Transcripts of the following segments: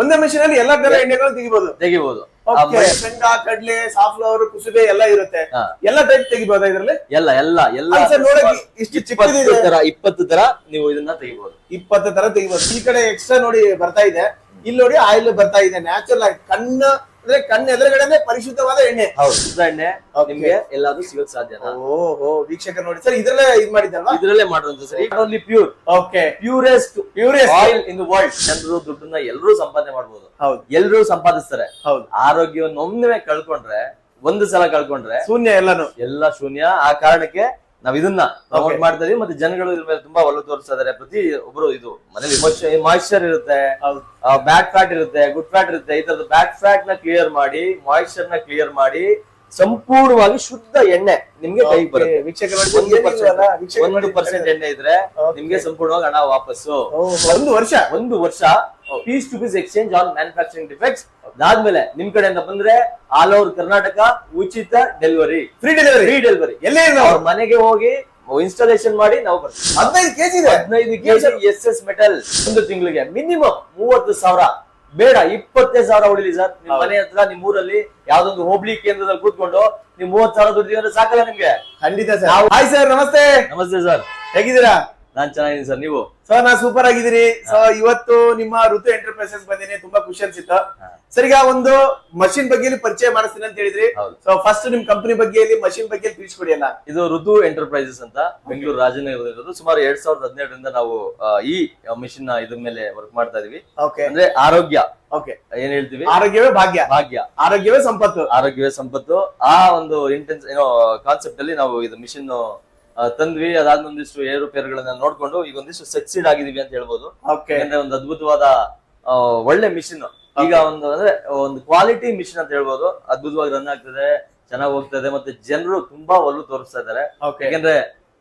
ಒಂದೇ ಮೆಷಿನ್ ಅಲ್ಲಿ ಎಲ್ಲಾ ತರ ಎಣ್ಣೆಗಳು ತೆಗಿಬಹುದು ತೆಗಿಬಹುದು ಶೇಂಗಾ ಕಡ್ಲೆ ಸಾಫ್ಲವರ್ ಕುಸುಬೆ ಎಲ್ಲ ಇರುತ್ತೆ. ಎಲ್ಲ ಟೈಪ್ ತೆಗಿಬಹುದಾ ಇದ್ರಲ್ಲಿ? ಎಲ್ಲ ಎಲ್ಲ ಎಲ್ಲ. ನೋಡಕ್ಕೆ ಇಷ್ಟು ಚಿಕ್ಕದಿದೆ. ತರ ಇಪ್ಪತ್ತು ತರ ನೀವು ಇದನ್ನ ತೆಗಿಬಹುದು ಇಪ್ಪತ್ತು ತರ ತೆಗಿಬಹುದು ಈ ಕಡೆ ಎಕ್ಸ್ಟ್ರಾ ನೋಡಿ ಬರ್ತಾ ಇದೆ. ಇಲ್ಲಿ ನೋಡಿ ಆಯಿಲ್ ಬರ್ತಾ ಇದೆ. ನ್ಯಾಚುರಲ್ ಆಗಿ ಕಣ್ಣ ಅಂದ್ರೆ ಕಣ್ಣು ಎದುರುಗಡೆನೆ ಪರಿಶುದ್ಧವಾದ ಎಣ್ಣೆ. ಹೌದು. ಎಣ್ಣೆ. ನಿಮ್ಗೆ ಎಲ್ಲಾದ್ರೂ ಸಿಗೋಕ್ ಸಾಧ್ಯ ಓಹೋ ವೀಕ್ಷಕ ನೋಡಿ. ಸರ್ ಇದ್ರಲ್ಲೇ ಇದ್ ಮಾಡಿದ್ದಲ್ವಾ? ಇದ್ರಲ್ಲೇ ಮಾಡುವಂತ sir. Only pure okay purest purest oil in the world ಜನರು ದುಡ್ಡನ್ನ ಎಲ್ಲರೂ ಸಂಪಾದನೆ ಮಾಡಬಹುದು ಹೌದು. ಎಲ್ಲರೂ ಸಂಪಾದಿಸ್ತಾರೆ. ಹೌದು. ಆರೋಗ್ಯವನ್ನು ಒಮ್ಮೆ ಕಳ್ಕೊಂಡ್ರೆ ಒಂದು ಸಲ ಕಳ್ಕೊಂಡ್ರೆ ಶೂನ್ಯ ಎಲ್ಲಾನು. ಎಲ್ಲ ಶೂನ್ಯ. ಆ ಕಾರಣಕ್ಕೆ ನಾವ್ ಇದನ್ನ ಪ್ರಮೋಟ್. ಮಾಡ್ತಾ ಇದೀವಿ ಮತ್ತೆ ಜನಗಳು ಇದ್ರ ಮೇಲೆ ತುಂಬಾ ಒಲವು ತೋರಿಸ್ತಾ ಇದಾರೆ ಪ್ರತಿ ಒಬ್ರು ಇದು. ಮನೇಲಿ ಮಾಯಿಶ್ಚರ್ ಇರುತ್ತೆ ಬ್ಯಾಕ್ ಬ್ಯಾಡ್ ಫ್ಯಾಟ್ ಇರುತ್ತೆ ಗುಡ್ ಫ್ಯಾಟ್ ಇರುತ್ತೆ ಈ ತರದ ಬ್ಯಾಕ್ ಫ್ಯಾಟ್ನ ಕ್ಲಿಯರ್ ಮಾಡಿ ಮಾಯಿಶ್ಚರ್ನ ಕ್ಲಿಯರ್ ಮಾಡಿ ಸಂಪೂರ್ಣವಾಗಿ ಶುದ್ಧ ಎಣ್ಣೆ ನಿಮ್ಗೆ ಕೈಗೆ ಬರುತ್ತೆ. ಒಂದು ಪರ್ಸೆಂಟ್ ಎಣ್ಣೆ ಇದ್ರೆ. ನಿಮ್ಗೆ ಸಂಪೂರ್ಣವಾಗಿ ಹಣ ವಾಪಸ್ಸು. ಒಂದು ವರ್ಷ ಒಂದು ವರ್ಷ piece to piece exchange on manufacturing defects ಅದಾದ್ಮೇಲೆ ನಿಮ್ ಕಡೆಯಿಂದ ಬಂದ್ರೆ ಆಲ್ ಓವರ್ ಕರ್ನಾಟಕ ಉಚಿತ delivery free delivery free delivery ಎಲ್ಲೇ ಅವ್ರ? ಮನೆಗೆ ಹೋಗಿ ಇನ್ಸ್ಟಾಲೇಷನ್ ಮಾಡಿ ನಾವು ಬರ್ತೀವಿ. ಹದಿನೈದು ಕೆಜಿ ಇದೆ. ಹದಿನೈದು ಕೆಜಿ ಎಸ್ ಎಸ್ ಮೆಟಲ್ ಒಂದು ತಿಂಗಳಿಗೆ. ಮಿನಿಮಮ್ ಮೂವತ್ತು ಸಾವಿರ. ಬೇಡ ಇಪ್ಪತ್ತೈದು ಸಾವಿರ ಉಳಿಲಿ ಸರ್ ನಿಮ್ ಮನೆ ಹತ್ರ ನಿಮ್ ಊರಲ್ಲಿ ಯಾವ್ದೊಂದು ಹೋಬಳಿ ಕೇಂದ್ರದಲ್ಲಿ ಕೂತ್ಕೊಂಡು ನೀವು ಮೂವತ್ ಸಾವಿರ ದುಡ್ಡು ಅಂದ್ರೆ ಸಾಕಲ್ಲ ನಿಮ್ಗೆ? ಖಂಡಿತ ಸರ್ ಹಾಯ್ ಸರ್ ನಮಸ್ತೆ. ನಮಸ್ತೆ ಸರ್ ಹೇಗಿದ್ದೀರಾ? ನಾನ್ ಚೆನ್ನಾಗಿದ್ದೀನಿ ಸರ್ ನೀವು? ಸರ್ ನಾ ಸೂಪರ್ ಆಗಿದ್ದೀರಿ ಸೊ ಇವತ್ತು ನಿಮ್ಮ ಋತು ಎಂಟರ್ಪ್ರೈಸಸ್ ಬಂದಿನಿ ತುಂಬಾ ಖುಷಿ ಅನ್ಸಿತ್ತು. ಸರ್ ಈಗ ಒಂದು ಮಷಿನ್ ಬಗ್ಗೆ ಪರಿಚಯ ಮಾಡಿಸ್ತೀನಿ ಅಂತ ಹೇಳಿದ್ರಿ. ಸೊ ಫಸ್ಟ್ ನಿಮ್ ಕಂಪನಿ ಬಗ್ಗೆ ಮಷಿನ್ ಬಗ್ಗೆ ತಿಳಿಸ್ಕೊಡಿ ಅಲ್ಲ. ಇದು ಋತು ಎಂಟರ್ಪ್ರೈಸಸ್ ಅಂತ ಬೆಂಗಳೂರು ರಾಜನಗರದಲ್ಲಿರೋದು. ಸುಮಾರು ಎರಡ್ ಸಾವಿರದ ಹದಿನೇಳರಿಂದ ನಾವು ಈ ಮಿಷಿನ್ ಇದ್ರ ಮೇಲೆ ವರ್ಕ್ ಮಾಡ್ತಾ ಇದೀವಿ. ಓಕೆ ಅಂದ್ರೆ ಆರೋಗ್ಯ. ಓಕೆ ಏನ್ ಹೇಳ್ತೀವಿ? ಆರೋಗ್ಯವೇ ಭಾಗ್ಯ. ಭಾಗ್ಯ. ಆರೋಗ್ಯವೇ ಸಂಪತ್ತು. ಆರೋಗ್ಯವೇ ಸಂಪತ್ತು. ಆ ಒಂದು ಇಂಟೆನ್ಸ್ ಏನೋ ಕಾನ್ಸೆಪ್ಟ್ ಅಲ್ಲಿ ನಾವು ಇದು ಮಿಷಿನ್ ತಂದ್ವಿ ಅದಾದ ಒಂದಿಷ್ಟು ಏರುಪೇರುಗಳನ್ನ ನೋಡ್ಕೊಂಡು ಈಗ ಒಂದಿಷ್ಟು ಸಕ್ಸೀಡ್ ಆಗಿದೀವಿ ಅಂತ ಹೇಳ್ಬೋದು. ಅಂದ್ರೆ ಒಂದು ಅದ್ಭುತವಾದ ಒಳ್ಳೆ ಮಿಷಿನ್ ಈಗ ಒಂದು ಅಂದ್ರೆ ಒಂದು ಕ್ವಾಲಿಟಿ ಮಿಷಿನ್ ಅಂತ ಹೇಳ್ಬೋದು. ಅದ್ಭುತವಾಗಿ ರನ್ ಆಗ್ತದೆ ಚೆನ್ನಾಗಿ ಹೋಗ್ತದೆ ಮತ್ತೆ ಜನರು ತುಂಬಾ ಒಲ್ಲು ತೋರಿಸ್ತಾ ಇದಾರೆ ಯಾಕಂದ್ರೆ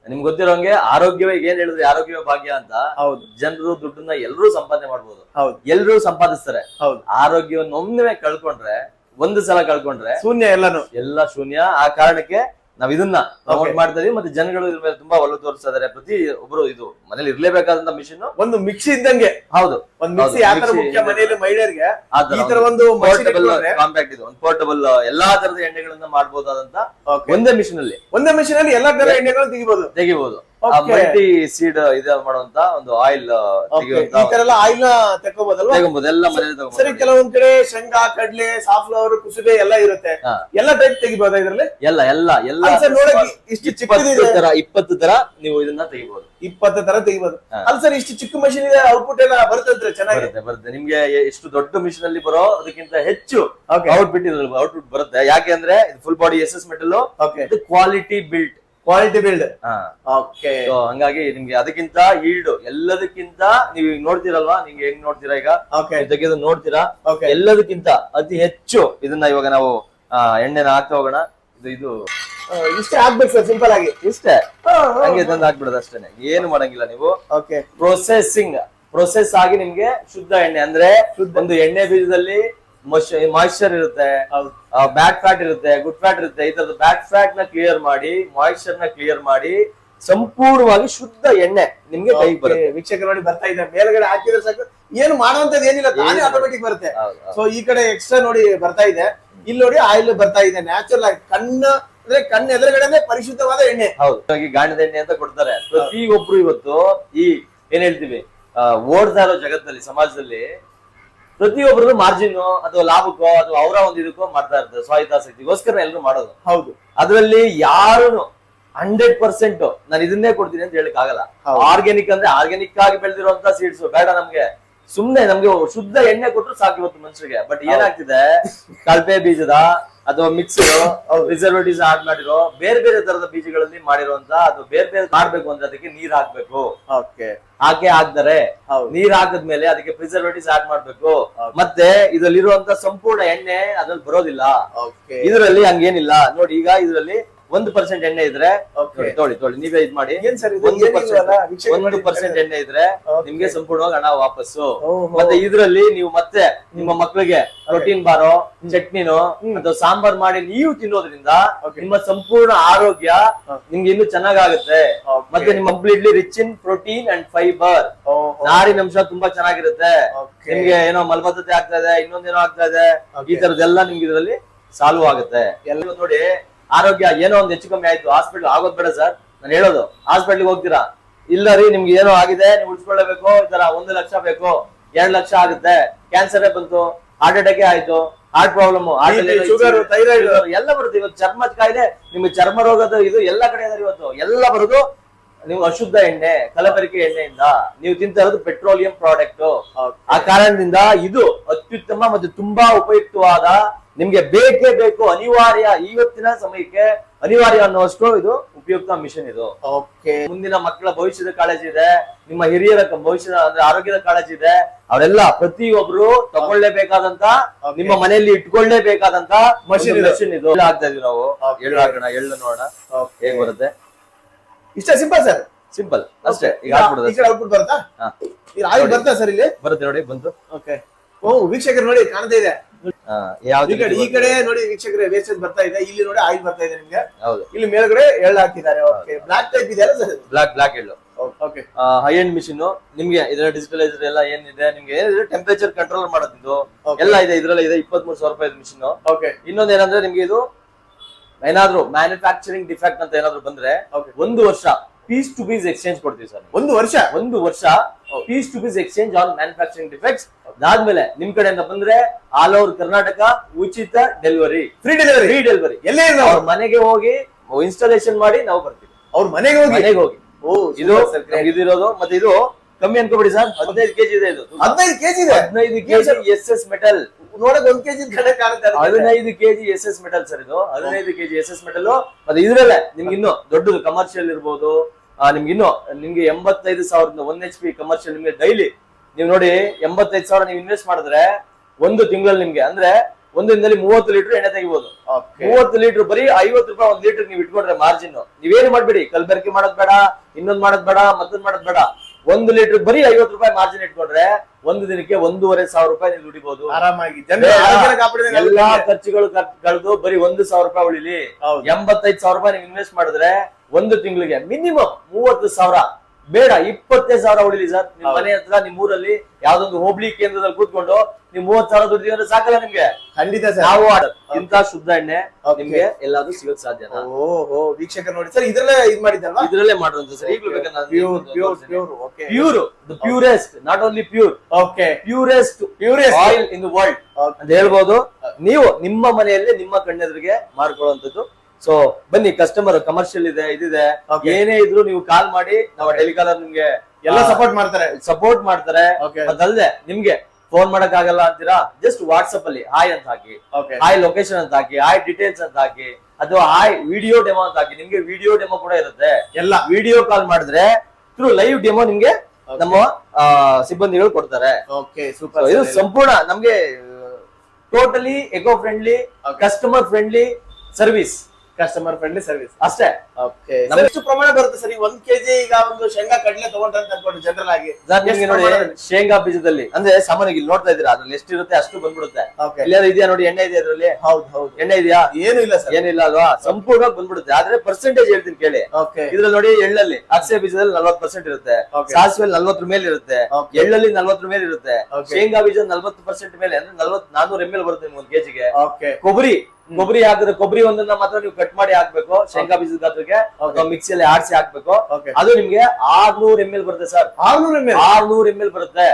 ನಿಮ್ಗೆ ಗೊತ್ತಿರೋಂಗೆ ಆರೋಗ್ಯವೇ ಏನ್ ಹೇಳಿದ್ರೆ ಆರೋಗ್ಯವೇ ಭಾಗ್ಯ ಅಂತ. ಹೌದು. ಜನರು ದುಡ್ಡನ್ನ ಎಲ್ಲರೂ ಸಂಪಾದನೆ ಮಾಡ್ಬೋದು. ಹೌದು. ಎಲ್ಲರೂ ಸಂಪಾದಿಸ್ತಾರೆ. ಹೌದು. ಆರೋಗ್ಯವನ್ನು ಒಮ್ಮೆ ಕಳ್ಕೊಂಡ್ರೆ ಒಂದು ಸಲ ಕಳ್ಕೊಂಡ್ರೆ ಶೂನ್ಯ ಎಲ್ಲಾನು. ಎಲ್ಲ ಶೂನ್ಯ. ಆ ಕಾರಣಕ್ಕೆ ನಾವ್ ಇದನ್ನ ಪ್ರಮೋಟ್ ಮಾಡ್ತಾ ಇದೀವಿ ಮತ್ತೆ ಜನಗಳು ಇದ್ರ ಮೇಲೆ ತುಂಬಾ ಒಲವು ತೋರಿಸ್ತಾ ಇದಾರೆ ಪ್ರತಿ ಒಬ್ರು ಇದು ಮನೇಲಿ ಇರ್ಲೇಬೇಕಾದಂತ ಮಿಷಿನ್ ಒಂದು ಮಿಕ್ಸಿ ಇದ್ದಂಗೆ. ಹೌದು. ಒಂದ್ ಮಿಕ್ಸಿ ಯಾತರ ಮುಖ್ಯ ಮನೆಯಲ್ಲಿ ಮಹಿಳೆಯರಿಗೆ ಈ ತರ ಒಂದು ಪೋರ್ಟಬಲ್ ಕಾಂಪ್ಯಾಕ್ಟ್ ಇದು ಒಂದು ಪೋರ್ಟಬಲ್ ಎಲ್ಲಾ ತರದ ಎಣ್ಣೆಗಳನ್ನ ಮಾಡಬಹುದಾದಂತ. ಒಂದೇ ಮಿಷಿನ್ ಅಲ್ಲಿ. ಒಂದೇ ಮಿಷಿನ್ ಅಲ್ಲಿ ಎಲ್ಲಾ ತರ ಎಣ್ಣೆಗಳು ತೆಗಿಬಹುದು ತೆಗಿಬಹುದು. ಮಲ್ಟಿ ಸೀಡ್ ಇದು ಮಾಡುವಂತ ಒಂದು ಆಯಿಲ್ ಈ ತರ ಎಲ್ಲ ಆಯಿಲ್ ತಕೋಬಹುದಲ್ವಾ ತಗೊಂಬೋದು ಎಲ್ಲ ಮನೇಲಿ ಸರಿ ಕೆಲವೊಂದ್ ಕಡೆ ಶೇಂಗಾ ಕಡ್ಲೆ ಸಾಫ್ಲವರ್ ಕುಸುಬೆ ಎಲ್ಲ ಇರುತ್ತೆ. ಎಲ್ಲ ಟೈಪ್ ತೆಗಿಬಹುದಾ ಇದ್ರಲ್ಲಿ? ಎಲ್ಲ ಎಲ್ಲ ಎಲ್ಲ ನೋಡಕ್ಕೆ ಇಷ್ಟು ತರ ಇಪ್ಪತ್ತು ತರ ನೀವು ಇದನ್ನ ತೆಗಿಬಹುದು ಇಪ್ಪತ್ತು ತರ ತೆಗಿಬಹುದು. ಅಲ್ಲ ಸರ್ ಇಷ್ಟು ಚಿಕ್ಕ ಮಷಿನ್ ಇದೆ ಔಟ್ಪುಟ್ ಎಲ್ಲ ಬರುತ್ತೆ ಚೆನ್ನಾಗಿ? ಬರುತ್ತೆ ನಿಮ್ಗೆ ಎಷ್ಟು ದೊಡ್ಡ ಮಿಷಿನ್ ಅಲ್ಲಿ ಬರೋ ಅದಕ್ಕಿಂತ ಹೆಚ್ಚು ಔಟ್ಪುಟ್ ಔಟ್ಪುಟ್ ಔಟ್ಪುಟ್ ಬರುತ್ತೆ. ಯಾಕೆ ಅಂದ್ರೆ full body S S metal quality built quality build okay ಹಂಗಾಗಿ ನಿಮ್ಗೆ ಅದಕ್ಕಿಂತ ಈಲ್ಡ್ ಎಲ್ಲದಕ್ಕಿಂತ ನೀವು ಈಗ ನೋಡ್ತೀರಲ್ವಾ? ನಿಮ್ಗೆ ಹೆಂಗ್ ನೋಡ್ತೀರಾ ಈಗ? ತೆಗೆದು ನೋಡ್ತೀರಾ? ಎಲ್ಲದಕ್ಕಿಂತ ಅತಿ ಹೆಚ್ಚು ಇದನ್ನ ಇವಾಗ ನಾವು ಎಣ್ಣೆನ ಹಾಕ್ತಾ ಹೋಗೋಣ. ಇದು ಇದು. ಇಷ್ಟೇ ಹಾಕ್ಬೇಕು ಸರ್ ಸಿಂಪಲ್ ಆಗಿ. ಇಷ್ಟೇ? ಹಂಗೆ ತಂದು ಹಾಕ್ಬಿಡೋದು ಅಷ್ಟೇನೆ. ಏನು ಮಾಡಂಗಿಲ್ಲ ನೀವು. ಓಕೆ ಪ್ರೊಸೆಸಿಂಗ್ ಪ್ರೊಸೆಸ್ ಆಗಿ ನಿಮ್ಗೆ ಶುದ್ಧ ಎಣ್ಣೆ ಅಂದ್ರೆ ಒಂದು ಎಣ್ಣೆ ಬೀಜದಲ್ಲಿ ಮಾಯಿಶ್ಚರ್ ಇರುತ್ತೆ ಬ್ಯಾಕ್ ಬ್ಯಾಡ್ ಫ್ಯಾಟ್ ಇರುತ್ತೆ ಗುಡ್ ಫ್ಯಾಟ್ ಇರುತ್ತೆ ಈ ತರದ ಬ್ಯಾಡ್ ಫ್ಯಾಟ್ನ ಕ್ಲಿಯರ್ ಮಾಡಿ ಮಾಯಿಶ್ಚರ್ನ ಕ್ಲಿಯರ್ ಮಾಡಿ ಸಂಪೂರ್ಣವಾಗಿ ಶುದ್ಧ ಎಣ್ಣೆ ನಿಮ್ಗೆ ಕೈ ಬರುತ್ತೆ. ವೀಕ್ಷಕರು ನೋಡಿ ಬರ್ತಾ ಇದೆ ಮೇಲ್ಗಡೆ ಹಾಕಿದ್ರೆ ಸಾಕು. ಏನು ಮಾಡುವಂತದ್ದು ಏನಿಲ್ಲ ತಾನೇ. ಆಟೋಮೆಟಿಕ್ ಬರುತ್ತೆ. ಸೊ ಈ ಕಡೆ ಎಕ್ಸ್ಟ್ರಾ ನೋಡಿ ಬರ್ತಾ ಇದೆ. ಇಲ್ಲಿ ನೋಡಿ ಆಯಿಲ್ ಬರ್ತಾ ಇದೆ. ನ್ಯಾಚುರಲ್ ಆಗಿ ಕಣ್ಣ ಅಂದ್ರೆ ಕಣ್ಣು ಎದುರುಗಡೆನೆ ಪರಿಶುದ್ಧವಾದ ಎಣ್ಣೆ. ಹೌದು. ಗಾಣದ ಎಣ್ಣೆ ಅಂತ ಕೊಡ್ತಾರೆ. ಪ್ರತಿ ಒಬ್ರು ಇವತ್ತು ಈ ಏನ್ ಹೇಳ್ತೀವಿ ಓಡ್ತಾ ಇರೋ ಜಗತ್ತಲ್ಲಿ ಸಮಾಜದಲ್ಲಿ ಪ್ರತಿಯೊಬ್ಬರದು ಮಾರ್ಜಿನ್ ಅಥವಾ ಲಾಭಕ್ಕೋ ಅಥವಾ ಅವರ ಒಂದು ಇದಕ್ಕೋ ಮಾಡ್ತಾ ಇರ್ತಾರೆ ಸ್ವಾಹಿತಾಸಕ್ತಿಗೋಸ್ಕರ ಎಲ್ಲರೂ ಮಾಡೋದು. ಹೌದು. ಅದರಲ್ಲಿ ಯಾರು ಹಂಡ್ರೆಡ್ ಪರ್ಸೆಂಟ್ ನಾನು ಇದನ್ನೇ ಕೊಡ್ತೀನಿ ಅಂತ ಹೇಳಕ್ ಆಗಲ್ಲ. ಆರ್ಗ್ಯಾನಿಕ್ ಅಂದ್ರೆ ಆರ್ಗ್ಯಾನಿಕ್ ಆಗಿ ಬೆಳೆದಿರುವಂತ ಸೀಡ್ಸ್ ಬೇಡ ನಮ್ಗೆ. ಸುಮ್ನೆ ನಮ್ಗೆ ಶುದ್ಧ ಎಣ್ಣೆ ಕೊಟ್ಟರು ಸಾಕು ಇವತ್ತು ಮನುಷ್ಯರಿಗೆ. ಬಟ್ ಏನಾಗ್ತಿದೆ? ಕಳಪೆ ಬೀಜದ ಅಥವಾ ಮಿಕ್ಸ್ ರಿಸರ್ವೇಟಿವ್ಸ್ ಆಡ್ ಮಾಡಿರೋ ಬೇರೆ ಬೇರೆ ತರದ ಬೀಜಗಳಲ್ಲಿ ಮಾಡಿರುವಂತ ಅದು ಬೇರೆ ಬೇರೆ ಮಾಡ್ಬೇಕು ಅಂದ್ರೆ ಅದಕ್ಕೆ ನೀರ್ ಹಾಕ್ಬೇಕು. ಓಕೆ. ಹಾಗೆ ಹಾಕ್ತಾರೆ ನೀರ್ ಹಾಕದ್ಮೇಲೆ ಅದಕ್ಕೆ ಪ್ರಿಸರ್ವೇಟಿವ್ಸ್ ಆಡ್ ಮಾಡ್ಬೇಕು. ಮತ್ತೆ ಇದರಲ್ಲಿರುವಂತ ಸಂಪೂರ್ಣ ಎಣ್ಣೆ ಅದ್ರಲ್ಲಿ ಬರೋದಿಲ್ಲ. ಇದರಲ್ಲಿ ಹಂಗೇನಿಲ್ಲ. ನೋಡಿ ಈಗ ಇದರಲ್ಲಿ ಒಂದು ಪರ್ಸೆಂಟ್ ಎಣ್ಣೆ ಇದ್ರೆ ತೋಳಿ ತೋಳಿ ನೀವೇ ಇದ್ ಮಾಡಿ. ಏನ್ ಸರ್ ಇದು? ಒಂದು ಪರ್ಸೆಂಟ್ ಎಣ್ಣೆ ಇದ್ರೆ. ನಿಮ್ಗೆ ಸಂಪೂರ್ಣವಾಗಿ ಹಣ ವಾಪಸ್ಸು. ಮತ್ತೆ ಇದ್ರಲ್ಲಿ ನೀವು ಮತ್ತೆ ನಿಮ್ಮ ಮಕ್ಕಳಿಗೆ ಪ್ರೋಟೀನ್ ಬಾರೋ ಚಟ್ನಿನೋ ಅಥವಾ ಸಾಂಬಾರ್ ಮಾಡಿ ನೀವು ತಿನ್ನೋದ್ರಿಂದ ನಿಮ್ಮ ಸಂಪೂರ್ಣ ಆರೋಗ್ಯ ನಿಮ್ಗೆ ಇನ್ನು ಚೆನ್ನಾಗಾಗುತ್ತೆ. ಮತ್ತೆ ನಿಮ್ಮ completely rich in protein and fibre. ನಾರಿನಂಶ ತುಂಬಾ ಚೆನ್ನಾಗಿರುತ್ತೆ. ನಿಮ್ಗೆ ಏನೋ ಮಲಬದ್ಧತೆ ಆಗ್ತಾ ಇದೆ ಇನ್ನೊಂದೇನೋ ಆಗ್ತಾ ಇದೆ ಈ ತರದೆಲ್ಲ ನಿಮ್ಗೆ ಇದರಲ್ಲಿ ಸಾಲ್ವ್ ಆಗುತ್ತೆ. ಎಲ್ಲ ನೋಡಿ ಆರೋಗ್ಯ ಏನೋ ಒಂದು ಹೆಚ್ಚು ಕಮ್ಮಿ ಆಯ್ತು. ಹಾಸ್ಪಿಟಲ್ ಆಗೋದ್ ಬೇಡ ಸರ್ ನಾನು ಹೇಳೋದು ಹಾಸ್ಪಿಟ್ಲ್ಗೆ ಹೋಗ್ತೀರಾ? ಇಲ್ಲ ರೀ ನಿಮ್ಗೆ ಏನೋ ಆಗಿದೆ ನೀವು ಉಳಿಸ್ಕೊಳ್ಳಬೇಕು ಈ ತರ ಒಂದು ಲಕ್ಷ ಬೇಕು ಎರಡ್ ಲಕ್ಷ ಆಗುತ್ತೆ. ಕ್ಯಾನ್ಸರ್ ಬಂತು ಹಾರ್ಟ್ ಅಟ್ಯಾಕ್ ಆಯ್ತು ಹಾರ್ಟ್ ಪ್ರಾಬ್ಲಮ್ ಶುಗರ್ ಥೈರಾಯ್ಡ್. ಎಲ್ಲ ಬರುತ್ತೆ. ಇವತ್ತು ಚರ್ಮದ ಕಾಯಿಲೆ ನಿಮ್ಗೆ ಚರ್ಮ ರೋಗದ ಇದು ಎಲ್ಲ ಕಡೆ ಇದಾರೆ ಇವತ್ತು. ಎಲ್ಲ ಬರೋದು ನೀವು ಅಶುದ್ಧ ಎಣ್ಣೆ ಕಲಬೆರಿಕೆ ಎಣ್ಣೆಯಿಂದ. ನೀವು ತಿಂತಾ ಇರೋದು ಪೆಟ್ರೋಲಿಯಂ ಪ್ರಾಡಕ್ಟ್ ಆ ಕಾರಣದಿಂದ ಇದು ಅತ್ಯುತ್ತಮ ಮತ್ತು ತುಂಬಾ ಉಪಯುಕ್ತವಾದ ನಿಮ್ಗೆ ಬೇಕೇ ಬೇಕು ಅನಿವಾರ್ಯ ಇವತ್ತಿನ ಸಮಯಕ್ಕೆ ಅನಿವಾರ್ಯ ಅನ್ನುವಷ್ಟು ಇದು ಉಪಯುಕ್ತ ಮಿಷನ್ ಇದು. ಓಕೆ ಮುಂದಿನ ಮಕ್ಕಳ ಭವಿಷ್ಯದ ಕಾಳಜಿ ಇದೆ ನಿಮ್ಮ ಹಿರಿಯರ ಭವಿಷ್ಯದ ಅಂದ್ರೆ ಆರೋಗ್ಯದ ಕಾಳಜಿ ಇದೆ ಅವರೆಲ್ಲ ಪ್ರತಿಯೊಬ್ರು ತಗೊಳ್ಳೇಬೇಕಾದಂತ. ನಿಮ್ಮ ಮನೆಯಲ್ಲಿ ಇಟ್ಕೊಳ್ಳೇಬೇಕಾದಂತ ಮಷಿನ್. ಮಷಿನ್ ಇದು. ಆಗ್ತಾ ಇದೀವಿ ನಾವು. ಹೇಳೋಣ ಎಳ್ಳು ಹಾಕೋಣ ಎಳ್ಳು ನೋಡೋಣ. ಹೇಗ್ ಬರುತ್ತೆ? ಇಷ್ಟ ಸಿಂಪಲ್ ಸರ್ ಸಿಂಪಲ್ ಅಷ್ಟೇ. ಈಗ ಹಾಕ್ಬಿಡೋದು ಔಟ್ಪುಟ್ ಬರುತ್ತಾ. ಬರ್ತಾ ಸರ್ ಇಲ್ಲಿ? ಬರುತ್ತೆ ನೋಡಿ ಬಂತು. ಓಕೆ ಓ ವೀಕ್ಷಕರು ನೋಡಿ ಕಾಣ್ತಾ ಇದೆ. ಈ ಕಡೆ ಈ ಕಡೆ ನೋಡಿ ವೀಕ್ಷಕರೇ ವೇಸ್ಟೇಜ್ ಬರ್ತಾ ಇದೆ. ಇಲ್ಲಿ ನೋಡಿ ಆಯಿಲ್ ಬರ್ತಾ ಇದೆ ನಿಮ್ಗೆ. ಹೌದು. ಇಲ್ಲಿ ಮೇಲ್ಗಡೆ ಎಳ್ಳು ಹಾಕಿದ್ದಾರೆ. ಓಕೆ ಬ್ಲಾಕ್ ಟೈಪ್ ಇದೆ ಸರ್ ಬ್ಲಾಕ್ ಬ್ಲಾಕ್ ಎಳ್ಳು. ಓಕೆ ಹೈ ಎಂಡ್ ಮಿಷಿನ್ ನಿಮ್ಗೆ ಇದರ ಡಿಜಿಟಲೈಸರ್ ಎಲ್ಲ ಏನಿದೆ? ನಿಮ್ಗೆ ಏನಿದೆ? ಟೆಂಪರೇಚರ್ ಕಂಟ್ರೋಲ್ ಮಾಡೋದಿದ್ದು. ಎಲ್ಲ ಇದೆ ಇದ್ರಲ್ಲಿ ಇದೆ ಇಪ್ಪತ್ತ್ ಮೂರು ಸಾವಿರ ರೂಪಾಯಿ ಮಿಷಿನ್ ಓಕೆ ಇನ್ನೊಂದ್ ಏನಂದ್ರೆ ನಿಮ್ಗೆ ಇದು ಏನಾದ್ರು ಮ್ಯಾನುಫ್ಯಾಕ್ಚರಿಂಗ್ ಡಿಫೆಕ್ಟ್ ಅಂತ ಏನಾದ್ರು ಬಂದ್ರೆ ಒಂದು ವರ್ಷ ಪೀಸ್ ಟು ಪೀಸ್ ಎಕ್ಸ್ಚೇಂಜ್ ಕೊಡ್ತೀವಿ ಸರ್ ಒಂದು ವರ್ಷ? ಒಂದು ವರ್ಷ piece to piece exchange on manufacturing defects ಅದಾದ್ಮೇಲೆ ನಿಮ್ ಕಡೆಯಿಂದ ಬಂದ್ರೆ ಆಲ್ ಓವರ್ ಕರ್ನಾಟಕ ಉಚಿತ delivery free delivery free delivery ಎಲ್ಲೇ ಅವ್ರ ಮನೆಗೆ ಹೋಗಿ ಇನ್ಸ್ಟಾಲೇಷನ್ ಮಾಡಿ ನಾವು ಬರ್ತೀವಿ. ಅವ್ರ ಮನೆಗೆ ಹೋಗಿ? ಮನೆಗೆ ಹೋಗಿ. ಓ ಇದು ಇದಿರೋದು ಮತ್ತೆ ಇದು ಕಮ್ಮಿ ಅನ್ಕೋಬಿಡಿ ಸರ್. ಹದಿನೈದು ಕೆಜಿ ಇದೆ ಇದು. ಹದಿನೈದು ಕೆಜಿ ಇದೆ? ಹದಿನೈದು ಕೆಜಿ ಎಸ್ ಎಸ್ ಮೆಟಲ್. ನೋಡಕ್ ಒಂದ್ ಕೆಜಿ ಕಡೆ ಕಾಣುತ್ತೆ. ಹದಿನೈದು KG S S metal sir ಇದು. ಹದಿನೈದು ಕೆಜಿ ಎಸ್ ಎಸ್ ಮೆಟಲ್ ಮತ್ತೆ ಇದ್ರಲ್ಲೇ ನಿಮ್ಗೆ ಇನ್ನು ದೊಡ್ಡದು ಕಮರ್ಷಿಯಲ್ ಇರ್ಬೋದು. ನಿಮ್ಗೆ ಇನ್ನು ನಿಮ್ಗೆ ಎಂಬತ್ತೈದು ಸಾವಿರದ ಒನ್ ಎಚ್ ಪಿ ಕಮರ್ಷಿಯಲ್ ನಿಮ್ಗೆ ಡೈಲಿ ನೀವು ನೋಡಿ ಎಂಬತ್ತೈದು ಸಾವಿರ ನೀವು ಇನ್ವೆಸ್ಟ್ ಮಾಡಿದ್ರೆ ಒಂದು ತಿಂಗಳಲ್ಲಿ ನಿಮ್ಗೆ ಅಂದ್ರೆ ಒಂದು ದಿನದಲ್ಲಿ ಮೂವತ್ತು ಲೀಟರ್ ಎಣ್ಣೆ ತೆಗಿಬಹುದು. ಮೂವತ್ತು ಲೀಟರ್ ಬರೀ ಐವತ್ತು ರೂಪಾಯಿ ಒಂದ್ ಲೀಟರ್ ನೀವು ಇಟ್ಕೊಂಡ್ರೆ ಮಾರ್ಜಿನ್ ನೀವೇನು ಮಾಡ್ಬೇಡಿ ಕಲ್ಬೆರಕೆ ಮಾಡೋದ್ ಬೇಡ ಇನ್ನೊಂದ್ ಮಾಡೋದ್ ಬೇಡ ಮತ್ತೊಂದ್ ಮಾಡೋದ್ ಬೇಡ. ಒಂದು ಲೀಟರ್ ಬರೀ ಐವತ್ತು ರೂಪಾಯಿ ಮಾರ್ಜಿನ್ ಇಟ್ಕೊಂಡ್ರೆ ಒಂದು ದಿನಕ್ಕೆ ಒಂದೂವರೆ ಸಾವಿರ ರೂಪಾಯಿ ನೀವು ದುಡಿಬಹುದು ಆರಾಮಾಗಿ. ಎಲ್ಲಾ ಖರ್ಚುಗಳು ಕಳೆದು ಬರೀ ಒಂದು ಸಾವಿರ ರೂಪಾಯಿ ಉಳಿಲಿ. ಎಂಬತ್ತೈದು ಸಾವಿರ ರೂಪಾಯಿ ನೀವು ಇನ್ವೆಸ್ಟ್ ಮಾಡಿದ್ರೆ ಒಂದು ತಿಂಗಳಿಗೆ ಮಿನಿಮಮ್ ಮೂವತ್ತು ಸಾವಿರ ಬೇಡ ಇಪ್ಪತ್ತೈದು ಸಾವಿರ ಹೊಡಿಲಿ ಸರ್. ನಿಮ್ ಮನೆ ಹತ್ರ ನಿಮ್ ಊರಲ್ಲಿ ಯಾವ್ದೊಂದು ಹೋಬಳಿ ಕೇಂದ್ರದಲ್ಲಿ ಕೂತ್ಕೊಂಡು ನೀವು ಮೂವತ್ ಸಾವಿರ ದುಡ್ಡಿ ಅಂದ್ರೆ ಸಾಕಲ್ಲ ನಿಮ್ಗೆ? ಖಂಡಿತ ಸರ್. ನಾವು ಇಂತ ಶುದ್ಧ ಎಣ್ಣೆ. ನಿಮ್ಗೆ ಎಲ್ಲಾದ್ರೂ ಸಿಗೋಕ್ ಸಾಧ್ಯ ಓಹೋ ವೀಕ್ಷಕರು ನೋಡಿ. ಸರ್ ಇದ್ರಲ್ಲೇ ಇದ್ ಮಾಡಿದ್ದಲ್ವಾ? ಇದ್ರಲ್ಲೇ ಮಾಡುವಂತ ಸರ್. ಈಗಲೂ ಬೇಕಂದ್ರೆ pure pure okay pure the purest not only pure okay purest purest oil in the world. ಅಂತ ಹೇಳ್ಬೋದು. ನೀವು ನಿಮ್ಮ ಮನೆಯಲ್ಲಿ ನಿಮ್ಮ ಕಣ್ಣೆದುರಿಗೆ ಮಾರ್ಕೊಳ್ಳುವಂತದ್ದು ಸೊ ಬನ್ನಿ ಕಸ್ಟಮರ್ ಕಮರ್ಷಿಯಲ್ ಇದೆ ಇದಿದೆ. ಏನೇ ಇದ್ರು ನೀವು ಕಾಲ್ ಮಾಡಿ ನಾವು ಟೆಲಿಕಾಲರ್ ನಿಮ್ಗೆ ಎಲ್ಲ ಸಪೋರ್ಟ್ ಮಾಡ್ತಾರೆ. ಸಪೋರ್ಟ್ ಮಾಡ್ತಾರೆ. ಅದಲ್ಲದೆ ನಿಮ್ಗೆ ಫೋನ್ ಮಾಡಕ್ ಆಗಲ್ಲ ಅಂತೀರಾ? ಜಸ್ಟ್ ವಾಟ್ಸ್ಆಪ್ ಅಲ್ಲಿ ಹಾಯ್ ಅಂತ ಹಾಕಿ. ಹಾಯ್ ಲೊಕೇಶನ್ ಅಂತ ಹಾಕಿ ಹಾಯ್ ಡೀಟೇಲ್ಸ್ ಅಂತ ಹಾಕಿ ಅಥವಾ ಹಾಯ್ ವಿಡಿಯೋ ಡೆಮೋ ಅಂತ ಹಾಕಿ ನಿಮ್ಗೆ ವಿಡಿಯೋ ಡೆಮೋ ಕೂಡ ಇರುತ್ತೆ. ಎಲ್ಲ. ವಿಡಿಯೋ ಕಾಲ್ ಮಾಡಿದ್ರೆ ಥ್ರೂ ಲೈವ್ ಡೆಮೋ ನಿಮ್ಗೆ ನಮ್ಮ ಸಿಬ್ಬಂದಿಗಳು ಕೊಡ್ತಾರೆ. ಇದು ಸಂಪೂರ್ಣ ನಮ್ಗೆ totally eco friendly customer friendly service customer friendly service ಅಷ್ಟೇ ಓಕೆ ಸರ್ ಎಷ್ಟು ಪ್ರಮಾಣ ಬರುತ್ತೆ ಸರ್? ಈಗ ಒಂದ್ ಕೆಜಿ ಈಗ ಒಂದು ಶೇಂಗಾ ಕಡಲೆ ತಗೊಂಡ್ರೆ ಅಂತ ಅನ್ಕೊಂಡು ಜನರಲ್ ಆಗಿ ಸರ್ ನಿಮ್ಗೆ ನೋಡಿ ಶೇಂಗಾ ಬೀಜದಲ್ಲಿ ಅಂದ್ರೆ ಸಾಮಾನ್ಯ ಇಲ್ಲಿ ನೋಡ್ತಾ ಇದೀರಾ ಅದ್ರಲ್ಲಿ ಎಷ್ಟಿರುತ್ತೆ ಅಷ್ಟು ಬಂದ್ಬಿಡುತ್ತೆ. ಇಲ್ಲಾದ್ರೂ ಇದೆಯಾ ನೋಡಿ ಎಣ್ಣೆ ಇದೆಯಾ ಅದ್ರಲ್ಲಿ? ಹೌದು ಹೌದು. ಎಣ್ಣೆ ಇದೆಯಾ? ಏನು ಇಲ್ಲ ಸರ್. ಏನಿಲ್ಲ ಅಲ್ವಾ? ಸಂಪೂರ್ಣ ಬಂದ್ಬಿಡುತ್ತೆ. ಆದ್ರೆ ಪರ್ಸೆಂಟೇಜ್ ಹೇಳ್ತೀನಿ ಕೇಳಿ. ಇದ್ರಲ್ಲಿ ನೋಡಿ ಎಳ್ಳಲ್ಲಿ ಅಕ್ಷಯ ಬೀಜದಲ್ಲಿ ನಲ್ವತ್ ಪರ್ಸೆಂಟ್ ಇರುತ್ತೆ. ಸಾಸಿವೆ ಸಾಸಿವೆಲ್ ನಲ್ವತ್ತರ ಮೇಲೆ ಇರುತ್ತೆ. ಎಳ್ಳಲ್ಲಿ ನಲ್ವತ್ತರ ಮೇಲೆ ಇರುತ್ತೆ. ಶೇಂಗಾ ಬೀಜ ನಲ್ವತ್ತು ಪರ್ಸೆಂಟ್ ಮೇಲೆ ಅಂದ್ರೆ ನಲ್ವತ್ ನಾನೂರ ಎಂ ಎಲ್ ಬರುತ್ತೆ ನಿಮ್ಗೆ ಒಂದ್ ಕೆಜಿಗೆ. ಕೊಬ್ಬರಿ ಕೊಬ್ಬರಿ ಹಾಕಿದ್ರೆ ಕೊಬ್ಬರಿ ಒಂದನ್ನ ಮಾತ್ರ ನೀವು ಕಟ್ ಮಾಡಿ ಹಾಕ್ಬೇಕು. ಶೇಂಗಾ ಬೀಜದ ಗಾತ್ರಕ್ಕೆ ಅಥವಾ ಮಿಕ್ಸಿಯಲ್ಲಿ ಆರ್ಸಿ ಹಾಕ್ಬೇಕು. ಅದು ನಿಮ್ಗೆ ಆರ್ನೂರ್ ಎಂ ಎಲ್ ಬರುತ್ತೆ ಸರ್. ಆರ್ನೂರ್ ಎಂ ಎಲ್ ಆರ್ನೂರ್ ಎಂ ಎಲ್ ಬರುತ್ತೆ.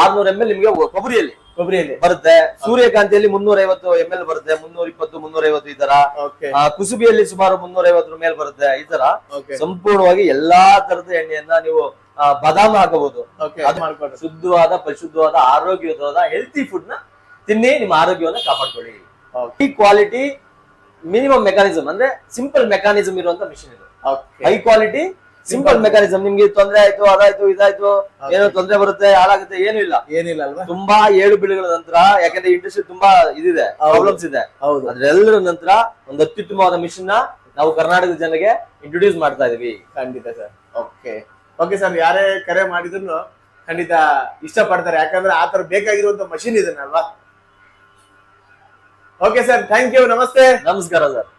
ಆರ್ನೂರ್ ಎಂ ಎಲ್ ನಿಮ್ಗೆ ಕೊಬ್ಬರಿಯಲ್ಲಿ ಕೊಬ್ಬರಿಯಲ್ಲಿ? ಬರುತ್ತೆ. ಸೂರ್ಯಕಾಂತಿಯಲ್ಲಿ ಮುನ್ನೂರ ಐವತ್ತು ಎಂ ಎಲ್ ಬರುತ್ತೆ. ಮುನ್ನೂರ ಇಪ್ಪತ್ತು ಮುನ್ನೂರ ಐವತ್ತು ಈ ತರ ಕುಸುಬಿಯಲ್ಲಿ ಸುಮಾರು ಮುನ್ನೂರ ಐವತ್ತರ ಮೇಲೆ ಬರುತ್ತೆ ಈ ತರ ಸಂಪೂರ್ಣವಾಗಿ ಎಲ್ಲಾ ತರದ ಎಣ್ಣೆಯನ್ನ ನೀವು ಬಾದಾಮ್ ಹಾಕಬಹುದು. ಶುದ್ಧವಾದ ಪರಿಶುದ್ಧವಾದ ಆರೋಗ್ಯವಾದ ಹೆಲ್ತಿ ಫುಡ್ನ ತಿನ್ನಿ ನಿಮ್ಮ ಆರೋಗ್ಯವನ್ನ ಕಾಪಾಡ್ಕೊಳ್ಳಿ. ಈ ಕ್ವಾಲಿಟಿ ಮಿನಿಮಮ್ ಮೆಕಾನಿಸಮ್ ಅಂದ್ರೆ ಸಿಂಪಲ್ ಮೆಕಾನಿಸಮ್ ಇರುವಂತ ಮಿಷಿನ್ ಇದು. Okay high quality simple mechanism ನಿಮ್ಗೆ ತೊಂದ್ರೆ ಆಯ್ತು ಅದಾಯ್ತು ಇದಾಯ್ತು ಏನೋ ತೊಂದ್ರೆ ಬರುತ್ತೆ ಹಾಳಾಗುತ್ತೆ ಏನು ಇಲ್ಲ. ಏನಿಲ್ಲ ಅಲ್ವಾ? ತುಂಬಾ ಏಳು ಬಿಳಿಗಳ ನಂತರ ಯಾಕಂದ್ರೆ ಇಂಡಸ್ಟ್ರಿ ತುಂಬಾ ಇದಿದೆ ಪ್ರಾಬ್ಲಮ್ಸ್ ಇದೆ. ಹೌದು. ಅದ್ರೆಲ್ಲರ ನಂತರ ಒಂದು ಅತ್ಯುತ್ತಮವಾದ ಮಿಷಿನ್ನ ನಾವು ಕರ್ನಾಟಕದ ಜನರಿಗೆ ಇಂಟ್ರೊಡ್ಯೂಸ್ ಮಾಡ್ತಾ ಇದೀವಿ. ಖಂಡಿತ ಸರ್. ಓಕೆ ಓಕೆ ಸರ್ ಯಾರೇ ಕರೆ ಮಾಡಿದ್ರು ಖಂಡಿತ ಇಷ್ಟಪಡ್ತಾರೆ. ಯಾಕಂದ್ರೆ ಆ ತರ ಬೇಕಾಗಿರುವಂತ ಮಷಿನ್ ಇದನ್ನಲ್ವಾ ಓಕೆ ಸರ್ ಥ್ಯಾಂಕ್ ಯು ನಮಸ್ತೆ ನಮಸ್ಕಾರ ಸರ್